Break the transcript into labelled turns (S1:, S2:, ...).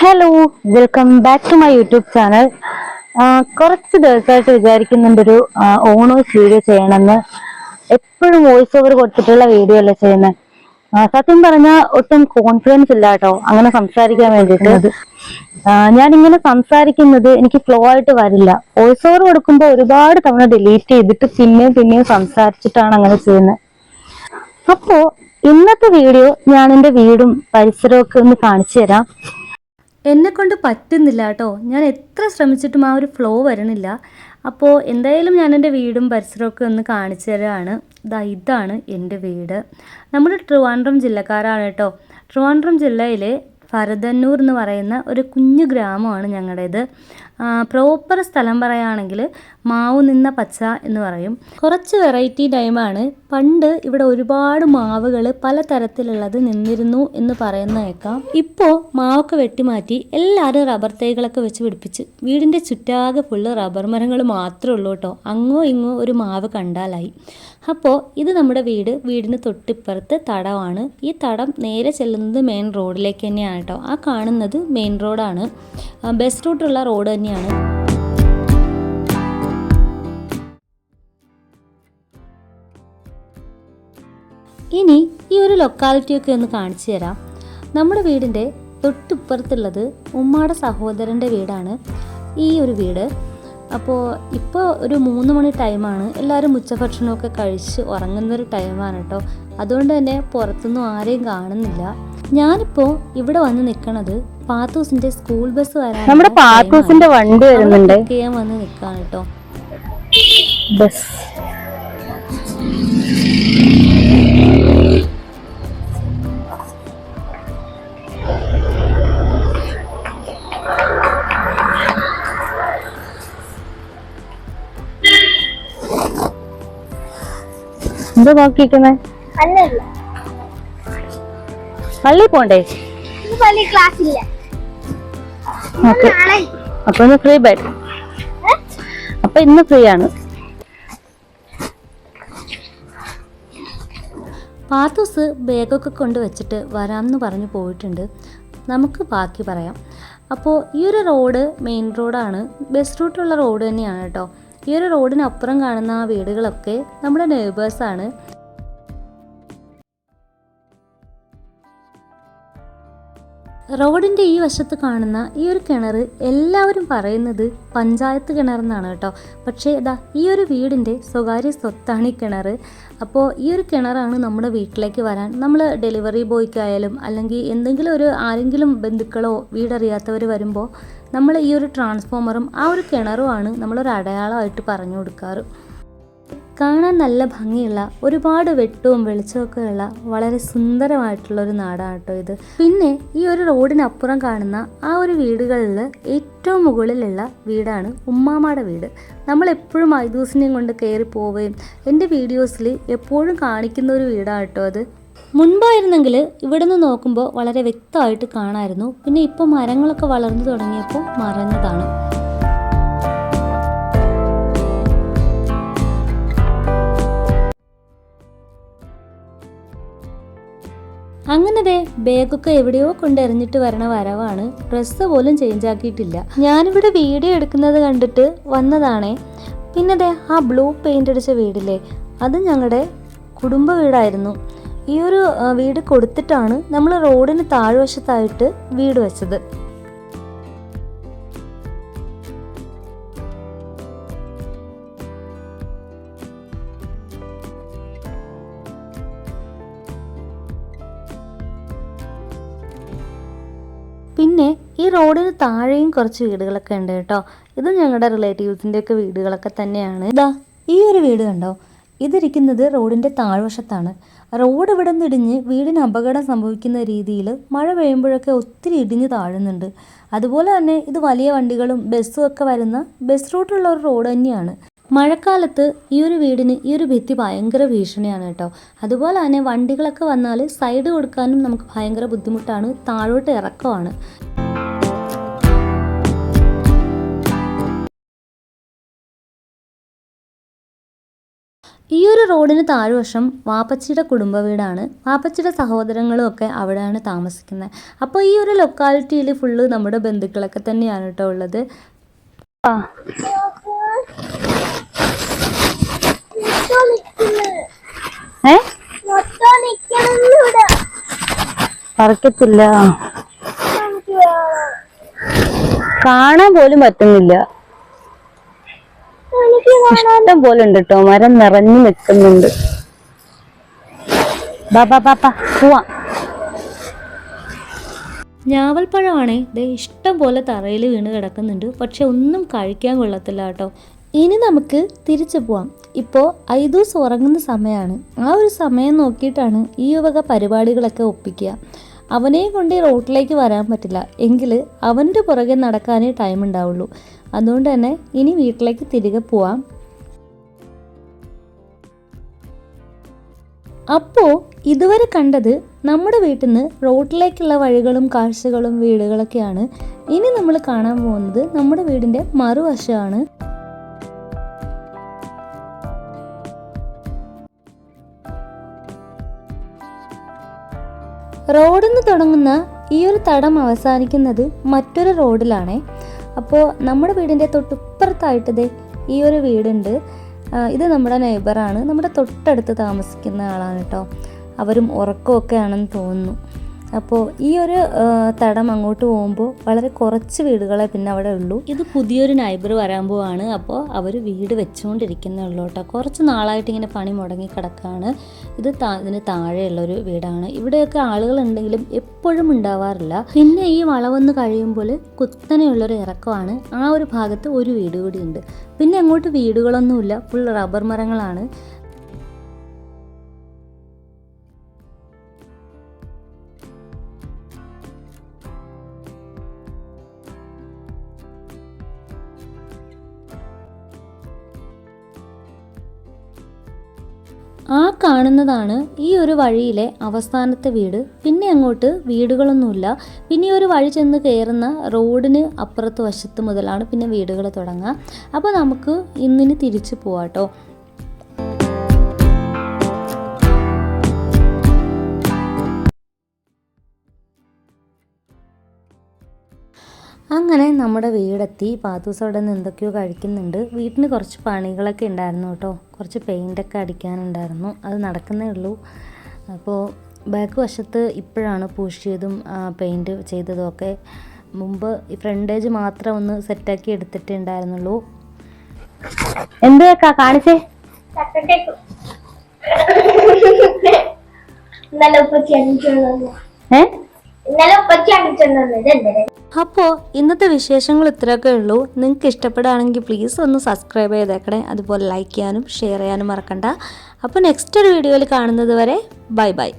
S1: Hello welcome back to my YouTube channel കുറച്ച് ദിവസമായിട്ട് വിചാരിക്കുന്നുണ്ട് ഒരു ഓണേഴ്സ് വീഡിയോ ചെയ്യണമെന്ന്. എപ്പോഴും വോയിസ് ഓവർ കൊടുത്തിട്ടുള്ള വീഡിയോ അല്ലേ ചെയ്യുന്നത് സത്യം പറഞ്ഞാൽ ഒട്ടും കോൺഫിഡൻസ് ഇല്ല കേട്ടോ. അങ്ങനെ സംസാരിക്കാൻ വേണ്ടിയിട്ട്. ഞാൻ ഇങ്ങനെ സംസാരിക്കുന്നത് എനിക്ക് ഫ്ലോ ആയിട്ട് വരില്ല. വോയിസ് ഓവർ കൊടുക്കുമ്പോൾ ഒരുപാട് തവണ ഡിലീറ്റ് ചെയ്തിട്ട് പിന്നെയും പിന്നെയും സംസാരിച്ചിട്ടാണ് അങ്ങനെ ചെയ്യുന്നത് അപ്പോ ഇന്നത്തെ വീഡിയോ ഞാൻ എന്റെ വീടും പരിസരവും ഒക്കെ ഒന്ന് കാണിച്ചു തരാം
S2: എന്നെ കൊണ്ട് പറ്റുന്നില്ല കേട്ടോ. ഞാൻ എത്ര ശ്രമിച്ചിട്ടും ആ ഒരു ഫ്ലോ വരണില്ല അപ്പോൾ എന്തായാലും ഞാൻ എന്റെ വീടും പരിസരമൊക്കെ ഒന്ന് കാണിച്ചു തരാണ്. ഇതാ ഇതാണ് എന്റെ വീട്. നമ്മൾ ട്രിവാൻഡ്രം ജില്ലക്കാരാണ് കേട്ടോ. ട്രിവാൻഡ്രം ജില്ലയിലെ ഭരതന്നൂർ എന്ന് പറയുന്ന ഒരു കുഞ്ഞു ഗ്രാമമാണ് ഞങ്ങളുടേത്. പ്രോപ്പർ സ്ഥലം പറയുകയാണെങ്കിൽ മാവ് നിന്ന പച്ച എന്ന് പറയും. കുറച്ച് വെറൈറ്റി ടൈമാണ് പണ്ട് ഇവിടെ ഒരുപാട് മാവുകൾ പലതരത്തിലുള്ളത് നിന്നിരുന്നു എന്ന് പറയുന്ന കേൾക്കാം ഇപ്പോൾ മാവൊക്കെ വെട്ടിമാറ്റി എല്ലാവരും റബ്ബർ തൈകളൊക്കെ വെച്ച് പിടിപ്പിച്ച് വീടിന്റെ ചുറ്റാകെ ഫുള്ള് റബ്ബർ മരങ്ങൾ മാത്രമേ ഉള്ളൂ കേട്ടോ. അങ്ങോ ഇങ്ങോ ഒരു മാവ് കണ്ടാലായി. അപ്പോൾ ഇത് നമ്മുടെ വീട് വീടിന് തൊട്ടിപ്പുറത്ത് തടമാണ് ഈ തടം നേരെ ചെല്ലുന്നത് മെയിൻ റോഡിലേക്ക് തന്നെയാണ്. കേട്ടോ. ആ കാണുന്നത് മെയിൻ റോഡാണ് ബസ് റൂട്ടുള്ള റോഡ് തന്നെയാണ്. ഇനി ഈ ഒരു ലൊക്കാലിറ്റിയൊക്കെ ഒന്ന് കാണിച്ചു തരാം. നമ്മുടെ വീടിന്റെ തൊട്ടിപ്പുറത്തുള്ളത് ഉമ്മാടെ സഹോദരന്റെ വീടാണ് ഈ ഒരു വീട്. അപ്പോൾ ഇപ്പോൾ ഒരു മൂന്ന് മണി ടൈമാണ് എല്ലാവരും ഉച്ചഭക്ഷണമൊക്കെ കഴിച്ച് ഉറങ്ങുന്നൊരു ടൈമാണ് കേട്ടോ. അതുകൊണ്ട് തന്നെ പുറത്തൊന്നും ആരെയും കാണുന്നില്ല. ഞാനിപ്പോൾ ഇവിടെ വന്ന് നിൽക്കണത് പാത്തൂസിന്റെ സ്കൂൾ ബസ് വരാൻ
S1: നമ്മുടെ പാത്തൂസിന്റെ വണ്ടി വരുന്നുണ്ട്.
S2: ചെയ്യാൻ വന്ന് നിൽക്കുകയാണ് കേട്ടോ.
S1: ബസ്. എന്താ നോക്കിയിരിക്കുന്നേ
S3: അല്ലല്ല.
S1: പള്ളി പോണ്ടേ?
S3: വലിയ ക്ലാസ് ഇല്ല.
S1: അപ്പൊ ഇന്ന് ഫ്രീ ബെഡ് അപ്പൊ ഇന്ന് ഫ്രീ ആണ്.
S2: പാത്തൂസ് ബാഗൊക്കെ കൊണ്ട് വെച്ചിട്ട് വരാമെന്ന് പറഞ്ഞു പോയിട്ടുണ്ട്. നമുക്ക് ബാക്കി പറയാം. അപ്പോൾ ഈ ഒരു റോഡ് മെയിൻ റോഡാണ് ബസ് റൂട്ടുള്ള റോഡ് തന്നെയാണ് കേട്ടോ. ഈ ഒരു റോഡിനപ്പുറം കാണുന്ന ആ വീടുകളൊക്കെ നമ്മുടെ നെയ്ബേഴ്സാണ് റോഡിന്റെ ഈ വശത്ത് കാണുന്ന ഈ ഒരു കിണർ എല്ലാവരും പറയുന്നത് പഞ്ചായത്ത് കിണറെന്നാണ് കേട്ടോ. പക്ഷേ ഇതാ ഈ ഒരു വീടിന്റെ സ്വകാര്യ സ്വത്താണ് ഈ കിണർ. അപ്പോൾ ഈ ഒരു കിണറാണ് നമ്മുടെ വീട്ടിലേക്ക് വരാൻ. നമ്മൾ ഡെലിവറി ബോയ്ക്കായാലും അല്ലെങ്കിൽ എന്തെങ്കിലും ഒരു ആരെങ്കിലും ബന്ധുക്കളോ വീടറിയാത്തവർ വരുമ്പോൾ നമ്മൾ ഈ ഒരു ട്രാൻസ്ഫോമറും ആ ഒരു കിണറുമാണ് നമ്മളൊരു അടയാളമായിട്ട് പറഞ്ഞു കൊടുക്കാറ്. കാണാൻ നല്ല ഭംഗിയുള്ള ഒരുപാട് വെട്ടവും വെളിച്ചമൊക്കെ ഉള്ള വളരെ സുന്ദരമായിട്ടുള്ള ഒരു നാടാണ് കേട്ടോ ഇത്. പിന്നെ ഈ ഒരു റോഡിനപ്പുറം കാണുന്ന ആ ഒരു വീടുകളിൽ ഏറ്റവും മുകളിലുള്ള വീടാണ് ഉമ്മാമ്മയുടെ വീട്. നമ്മൾ എപ്പോഴും ഐദൂസിനെയും കൊണ്ട് കയറി പോവുകയും എന്റെ വീഡിയോസിൽ എപ്പോഴും കാണിക്കുന്ന ഒരു വീടാണ് കേട്ടോ അത്. മുൻപായിരുന്നെങ്കിൽ ഇവിടെ നിന്ന് നോക്കുമ്പോൾ വളരെ വ്യക്തമായിട്ട് കാണാമായിരുന്നു പിന്നെ ഇപ്പോൾ മരങ്ങളൊക്കെ വളർന്നു തുടങ്ങിയപ്പോൾ മറഞ്ഞതാണ് അങ്ങനെ ദേ ബാഗൊക്കെ എവിടെയോ കൊണ്ടെറിഞ്ഞിട്ട് വരണ വരവാണ്. ഡ്രസ്സ് പോലും ചേഞ്ച് ആക്കിയിട്ടില്ല. ഞാനിവിടെ വീഡിയോ എടുക്കുന്നത് കണ്ടിട്ട് വന്നതാണേ. പിന്നെ ദേ ആ ബ്ലൂ പെയിന്റ് അടിച്ച വീടില്ലേ? അത് ഞങ്ങളുടെ കുടുംബ വീടായിരുന്നു. ഈ ഒരു വീട് കൊടുത്തിട്ടാണ് നമ്മൾ റോഡിന് താഴ്വശത്തായിട്ട് വീട് വെച്ചത്. ഈ റോഡിന് താഴെയും കുറച്ച് വീടുകളൊക്കെ ഉണ്ട് കേട്ടോ. ഇത് ഞങ്ങളുടെ റിലേറ്റീവ്സിന്റെ ഒക്കെ വീടുകളൊക്കെ തന്നെയാണ്. ഇതാ ഈ ഒരു വീട് കണ്ടോ? ഇതിരിക്കുന്നത് റോഡിന്റെ താഴ്വശത്താണ്. റോഡ് ഇവിടെ നിന്ന് ഇടിഞ്ഞ് വീടിന് അപകടം സംഭവിക്കുന്ന രീതിയിൽ മഴ പെയ്യുമ്പോഴൊക്കെ ഒത്തിരി ഇടിഞ്ഞ് താഴുന്നുണ്ട്. അതുപോലെ തന്നെ ഇത് വലിയ വണ്ടികളും ബസ്സും ഒക്കെ വരുന്ന ബസ് റൂട്ടുള്ള ഒരു റോഡ് തന്നെയാണ്. മഴക്കാലത്ത് ഈ ഒരു വീടിന് ഈ ഒരു ഭിത്തി ഭയങ്കര ഭീഷണിയാണ് കേട്ടോ. അതുപോലെ തന്നെ വണ്ടികളൊക്കെ വന്നാൽ സൈഡ് കൊടുക്കാനും നമുക്ക് ഭയങ്കര ബുദ്ധിമുട്ടാണ് താഴോട്ട് ഇറക്കമാണ്. റോഡിന് താഴ്വശം വാപ്പച്ചിയുടെ കുടുംബ വീടാണ് വാപ്പച്ചിയുടെ സഹോദരങ്ങളും ഒക്കെ അവിടെയാണ് താമസിക്കുന്നത്. അപ്പോൾ ഈ ഒരു ലൊക്കാലിറ്റിയിൽ ഫുള്ള് നമ്മുടെ ബന്ധുക്കളൊക്കെ തന്നെയാണ് കേട്ടോ ഉള്ളത്.
S1: ആ. പറിക്കത്തില്ല. കാണാൻ പോലും പറ്റുന്നില്ല. ഇഷ്ടം പോലെ ഉണ്ട് കേട്ടോ മരം നിറഞ്ഞു നിൽക്കുന്നുണ്ട്.
S2: ഞാവൽപ്പഴമാണേ ദേ ഇഷ്ടം പോലെ തറയിൽ വീണ് കിടക്കുന്നുണ്ട്. പക്ഷെ ഒന്നും കഴിക്കാൻ കൊള്ളത്തില്ല കേട്ടോ ഇനി നമുക്ക് തിരിച്ചു പോവാം. ഇപ്പോൾ ഐദൂസ് ഉറങ്ങുന്ന സമയമാണ് ആ ഒരു സമയം നോക്കിയിട്ടാണ് ഈ വക പരിപാടികളൊക്കെ ഒപ്പിക്കുക. അവനെ കൊണ്ട് ഈ റോട്ടിലേക്ക് വരാൻ പറ്റില്ല. എങ്കിൽ അവന്റെ പുറകെ നടക്കാനേ ടൈം ഉണ്ടാവുള്ളൂ. അതുകൊണ്ട് തന്നെ ഇനി വീട്ടിലേക്ക് തിരികെ പോവാം. അപ്പോൾ ഇതുവരെ കണ്ടത് നമ്മുടെ വീട്ടിൽ നിന്ന് റോട്ടിലേക്കുള്ള വഴികളും കാഴ്ചകളും വീടുകളൊക്കെയാണ്. ഇനി നമ്മൾ കാണാൻ പോകുന്നത് നമ്മുടെ വീടിന്റെ മറുവശമാണ്. റോഡിൽ നിന്ന് തുടങ്ങുന്ന ഈ ഒരു തടം അവസാനിക്കുന്നത് മറ്റൊരു റോഡിലാണേ. അപ്പോൾ നമ്മുടെ വീടിന്റെ തൊട്ടിപ്പുറത്തായിട്ടത് ഈ ഒരു വീടുണ്ട്. ഇത് നമ്മുടെ നെയ്ബറാണ് നമ്മുടെ തൊട്ടടുത്ത് താമസിക്കുന്ന ആളാണ് കേട്ടോ. അവരും ഉറക്കമൊക്കെ ആണെന്ന് തോന്നുന്നു. അപ്പോൾ ഈ ഒരു തടം അങ്ങോട്ട് പോകുമ്പോൾ വളരെ കുറച്ച് വീടുകളെ പിന്നെ അവിടെ ഉള്ളൂ. ഇത് പുതിയൊരു നൈബർ വരാൻ പോവാണ്. അപ്പോൾ അവർ വീട് വെച്ചുകൊണ്ടിരിക്കുന്നേ കേട്ടോ. കുറച്ച് നാളായിട്ട് ഇങ്ങനെ പണി മുടങ്ങി കിടക്കുകയാണ് ഇത് താ ഇതിന് താഴെയുള്ളൊരു വീടാണ്. ഇവിടെയൊക്കെ ആളുകളുണ്ടെങ്കിലും എപ്പോഴും ഉണ്ടാവാറില്ല. പിന്നെ ഈ വളവെന്ന് കഴിയുമ്പോൾ കുത്തനെയുള്ളൊരു ഇറക്കമാണ്. ആ ഒരു ഭാഗത്ത് ഒരു വീട് കൂടി ഉണ്ട്. പിന്നെ അങ്ങോട്ട് വീടുകളൊന്നുമില്ല. ഫുൾ റബ്ബർ മരങ്ങളാണ്. ആ കാണുന്നതാണ് ഈ ഒരു വഴിയിലെ അവസാനത്തെ വീട്. പിന്നെ അങ്ങോട്ട് വീടുകളൊന്നുമില്ല. പിന്നെ ഒരു വഴി ചെന്ന് കയറുന്ന റോഡിന് അപ്പുറത്ത് വശത്ത് മുതലാണ് പിന്നെ വീടുകൾ തുടങ്ങുക. അപ്പോൾ നമുക്ക് ഇന്നിന് തിരിച്ചു പോവാട്ടോ അങ്ങനെ നമ്മുടെ വീടെത്തി പാത്തൂസ് അവിടെ നിന്ന് എന്തൊക്കെയോ കഴിക്കുന്നുണ്ട്. വീട്ടിന് കുറച്ച് പണികളൊക്കെ ഉണ്ടായിരുന്നു കേട്ടോ. കുറച്ച് പെയിന്റൊക്കെ അടിക്കാനുണ്ടായിരുന്നു. അത് നടക്കുന്നേ ഉള്ളൂ. അപ്പോൾ ബാക്ക് വശത്ത് ഇപ്പോഴാണ് പൂഷ് ചെയ്തും പെയിന്റ് ചെയ്തതും ഒക്കെ. മുമ്പ് ഈ ഫ്രണ്ടേജ് മാത്രം ഒന്ന് സെറ്റാക്കി എടുത്തിട്ടേ ഉണ്ടായിരുന്നുള്ളൂ.
S1: കേക്കാ കാണിച്ചേ?
S3: ചക്കട്ടേക്കും
S2: അപ്പോൾ ഇന്നത്തെ വിശേഷങ്ങൾ ഇത്രയൊക്കെ ഉള്ളൂ. നിങ്ങൾക്ക് ഇഷ്ടപ്പെടുകയാണെങ്കിൽ പ്ലീസ് ഒന്ന് സബ്സ്ക്രൈബ് ചെയ്തേക്കണേ. അതുപോലെ ലൈക്ക് ചെയ്യാനും ഷെയർ ചെയ്യാനും മറക്കണ്ട. അപ്പോൾ നെക്സ്റ്റ് ഒരു വീഡിയോയിൽ കാണുന്നത് വരെ ബൈ ബൈ